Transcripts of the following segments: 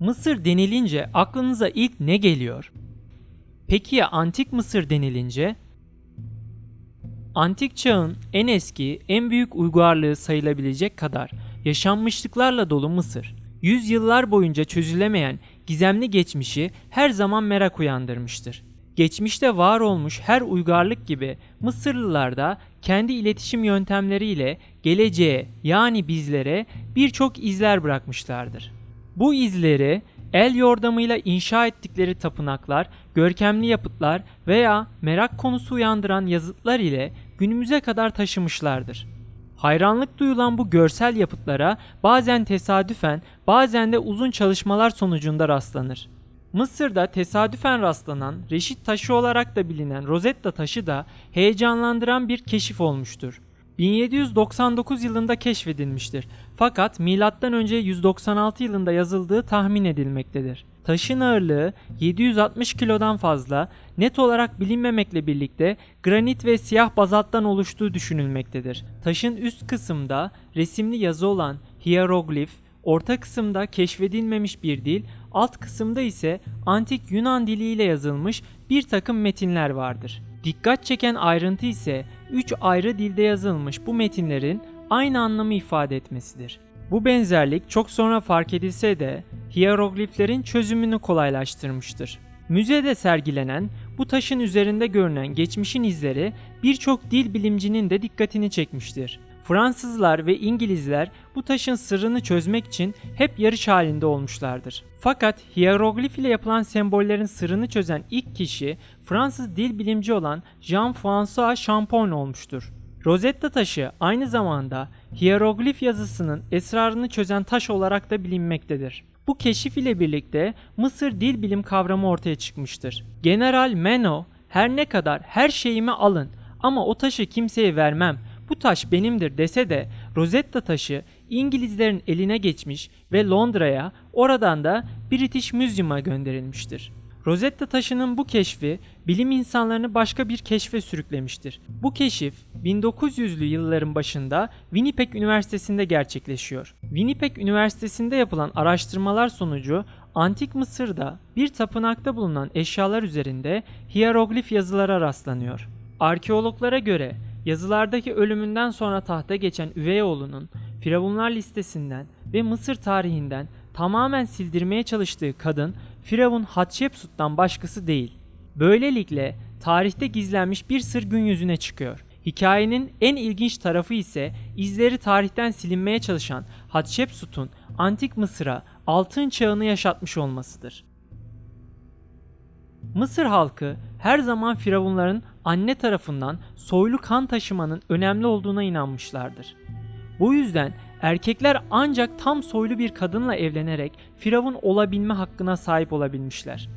Mısır denilince aklınıza ilk ne geliyor? Peki ya antik Mısır denilince? Antik çağın en eski, en büyük uygarlığı sayılabilecek kadar yaşanmışlıklarla dolu Mısır, yüzyıllar boyunca çözülemeyen gizemli geçmişi her zaman merak uyandırmıştır. Geçmişte var olmuş her uygarlık gibi Mısırlılar da kendi iletişim yöntemleriyle geleceğe yani bizlere birçok izler bırakmışlardır. Bu izleri el yordamıyla inşa ettikleri tapınaklar, görkemli yapıtlar veya merak konusu uyandıran yazıtlar ile günümüze kadar taşımışlardır. Hayranlık duyulan bu görsel yapıtlara bazen tesadüfen, bazen de uzun çalışmalar sonucunda rastlanır. Mısır'da tesadüfen rastlanan, reşit taşı olarak da bilinen Rosetta taşı da heyecanlandıran bir keşif olmuştur. 1799 yılında keşfedilmiştir. Fakat M.Ö. 196 yılında yazıldığı tahmin edilmektedir. Taşın ağırlığı 760 kilodan fazla, net olarak bilinmemekle birlikte granit ve siyah bazalttan oluştuğu düşünülmektedir. Taşın üst kısımda resimli yazı olan hieroglif, orta kısımda keşfedilmemiş bir dil, alt kısımda ise antik Yunan diliyle yazılmış bir takım metinler vardır. Dikkat çeken ayrıntı ise 3 ayrı dilde yazılmış bu metinlerin aynı anlamı ifade etmesidir. Bu benzerlik çok sonra fark edilse de hierogliflerin çözümünü kolaylaştırmıştır. Müzede sergilenen bu taşın üzerinde görünen geçmişin izleri birçok dil bilimcinin de dikkatini çekmiştir. Fransızlar ve İngilizler bu taşın sırrını çözmek için hep yarış halinde olmuşlardır. Fakat hieroglif ile yapılan sembollerin sırrını çözen ilk kişi Fransız dil bilimci olan Jean-François Champollion olmuştur. Rosetta taşı aynı zamanda hieroglif yazısının esrarını çözen taş olarak da bilinmektedir. Bu keşif ile birlikte Mısır dil bilim kavramı ortaya çıkmıştır. General Meno her ne kadar her şeyimi alın ama o taşı kimseye vermem bu taş benimdir dese de Rosetta taşı İngilizlerin eline geçmiş ve Londra'ya oradan da British Museum'a gönderilmiştir. Rosetta taşının bu keşfi bilim insanlarını başka bir keşfe sürüklemiştir. Bu keşif 1900'lü yılların başında Winnipeg Üniversitesi'nde gerçekleşiyor. Winnipeg Üniversitesi'nde yapılan araştırmalar sonucu Antik Mısır'da bir tapınakta bulunan eşyalar üzerinde hieroglif yazılara rastlanıyor. Arkeologlara göre yazılardaki ölümünden sonra tahta geçen üvey oğlunun Firavunlar listesinden ve Mısır tarihinden tamamen sildirmeye çalıştığı kadın Firavun Hatshepsut'tan başkası değil. Böylelikle tarihte gizlenmiş bir sır gün yüzüne çıkıyor. Hikayenin en ilginç tarafı ise izleri tarihten silinmeye çalışan Hatshepsut'un antik Mısır'a altın çağını yaşatmış olmasıdır. Mısır halkı her zaman firavunların anne tarafından soylu kan taşımanın önemli olduğuna inanmışlardır. Bu yüzden erkekler ancak tam soylu bir kadınla evlenerek firavun olabilme hakkına sahip olabilmişler.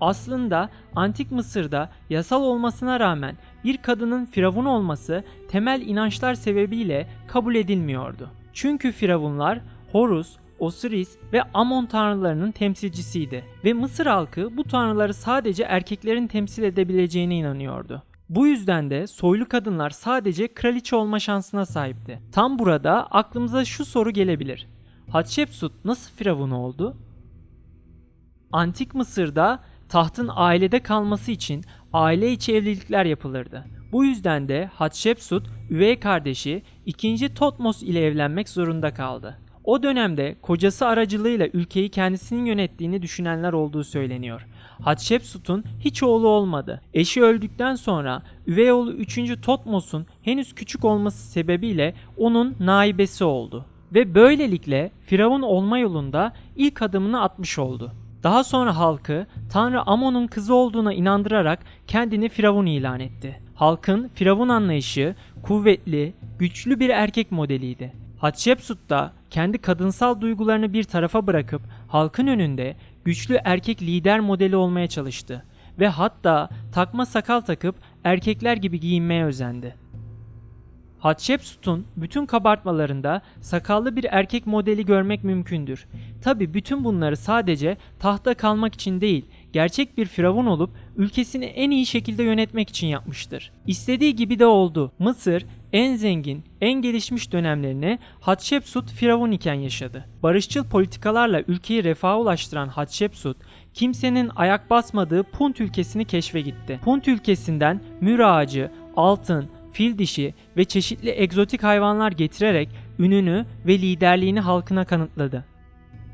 Aslında antik Mısır'da yasal olmasına rağmen bir kadının firavun olması temel inançlar sebebiyle kabul edilmiyordu. Çünkü firavunlar Horus, Osiris ve Amon tanrılarının temsilcisiydi ve Mısır halkı bu tanrıları sadece erkeklerin temsil edebileceğine inanıyordu. Bu yüzden de soylu kadınlar sadece kraliçe olma şansına sahipti. Tam burada aklımıza şu soru gelebilir. Hatshepsut nasıl firavun oldu? Antik Mısır'da tahtın ailede kalması için aile içi evlilikler yapılırdı. Bu yüzden de Hatshepsut üvey kardeşi 2. Totmos ile evlenmek zorunda kaldı. O dönemde kocası aracılığıyla ülkeyi kendisinin yönettiğini düşünenler olduğu söyleniyor. Hatshepsut'un hiç oğlu olmadı. Eşi öldükten sonra üvey oğlu 3. Totmos'un henüz küçük olması sebebiyle onun naibesi oldu. Ve böylelikle Firavun olma yolunda ilk adımını atmış oldu. Daha sonra halkı Tanrı Amon'un kızı olduğuna inandırarak kendini Firavun ilan etti. Halkın Firavun anlayışı kuvvetli, güçlü bir erkek modeliydi. Hatshepsut da kendi kadınsal duygularını bir tarafa bırakıp halkın önünde güçlü erkek lider modeli olmaya çalıştı ve hatta takma sakal takıp erkekler gibi giyinmeye özendi. Hatshepsut'un bütün kabartmalarında sakallı bir erkek modeli görmek mümkündür. Tabi bütün bunları sadece tahta kalmak için değil, gerçek bir firavun olup ülkesini en iyi şekilde yönetmek için yapmıştır. İstediği gibi de oldu. Mısır en zengin, en gelişmiş dönemlerini Hatshepsut firavun iken yaşadı. Barışçıl politikalarla ülkeyi refaha ulaştıran Hatshepsut, kimsenin ayak basmadığı Punt ülkesini keşfe gitti. Punt ülkesinden mür ağacı, altın, fil dişi ve çeşitli egzotik hayvanlar getirerek ününü ve liderliğini halkına kanıtladı.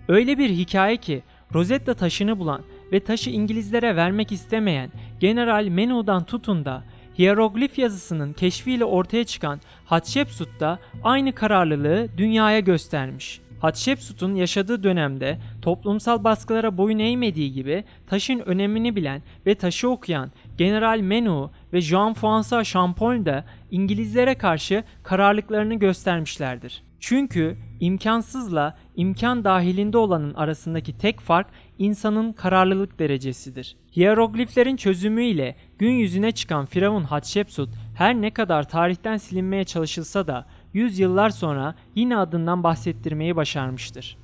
Öyle bir hikaye ki Rosetta taşını bulan ve taşı İngilizlere vermek istemeyen General Menu'dan tutun da hieroglif yazısının keşfiyle ortaya çıkan Hatshepsut da aynı kararlılığı dünyaya göstermiş. Hatshepsut'un yaşadığı dönemde toplumsal baskılara boyun eğmediği gibi taşın önemini bilen ve taşı okuyan General Menu ve Jean-François Champollion da İngilizlere karşı kararlılıklarını göstermişlerdir. Çünkü imkansızla imkan dahilinde olanın arasındaki tek fark insanın kararlılık derecesidir. Hierogliflerin çözümüyle gün yüzüne çıkan Firavun Hatshepsut her ne kadar tarihten silinmeye çalışılsa da yüzyıllar sonra yine adından bahsettirmeyi başarmıştır.